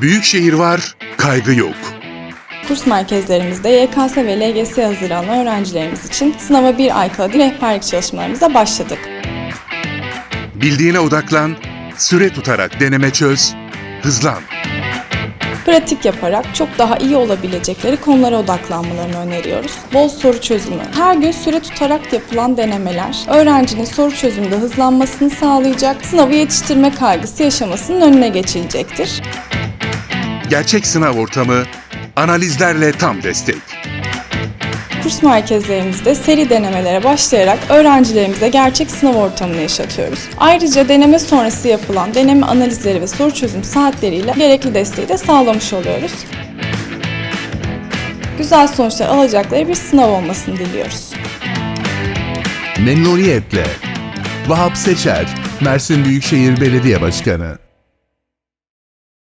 Büyük şehir var, kaygı yok. Kurs merkezlerimizde YKS ve LGS hazırlanan öğrencilerimiz için sınava bir ay kala rehberlik çalışmalarımıza başladık. Bildiğine odaklan, süre tutarak deneme çöz, hızlan. Pratik yaparak çok daha iyi olabilecekleri konulara odaklanmalarını öneriyoruz. Bol soru çözümü. Her gün süre tutarak yapılan denemeler, öğrencinin soru çözümünde hızlanmasını sağlayacak, sınavı yetiştirme kaygısı yaşamasının önüne geçilecektir. Gerçek sınav ortamı, analizlerle tam destek. Kurs merkezlerimizde seri denemelere başlayarak öğrencilerimize gerçek sınav ortamını yaşatıyoruz. Ayrıca deneme sonrası yapılan deneme analizleri ve soru çözüm saatleriyle gerekli desteği de sağlamış oluyoruz. Güzel sonuçlar alacakları bir sınav olmasını diliyoruz. Memnuniyetle. Vahap Seçer, Mersin Büyükşehir Belediye Başkanı.